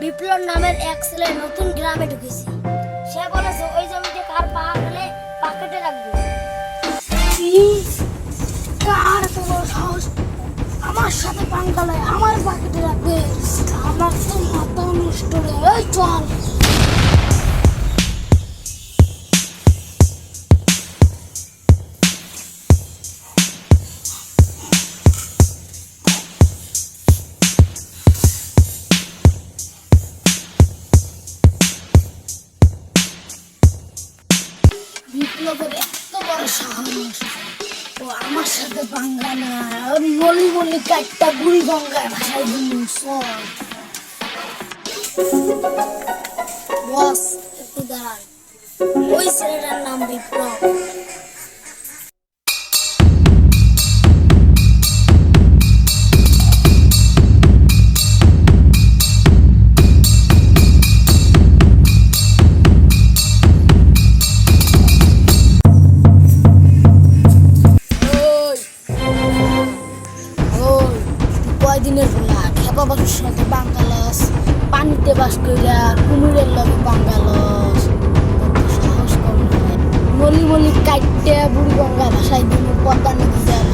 বিপ্লব নামের এক ছেলে নতুন গ্রামে ঢুকেছে। সে বলেছে ওই জমিতে কার পা হলে পাকেটে রাখবে? কার তো সাহস? আমার সাথে পাঙ্গালে আমার পাকেটে রাখবে? আমার তো মাথা নষ্ট রে। চল। ও আমার সাথে বাংলা না, ওর মলি কাটটা বুড়ি গঙ্গায় ভাসাই দিল সব বস, একটু দাঁড়ান। ওই ছেলেটার নাম বিপ্লব। কয়দিনের ভোলা খেপা বাসুর সাথে বাঙ্গালস, পানিতে বাস কইরা কুমিরের লগে বাঙ্গালস। সাহস কম নলি মলি কাটতে বুড়ি গঙ্গা ভাষায় দিন পদ্মা নদী যায়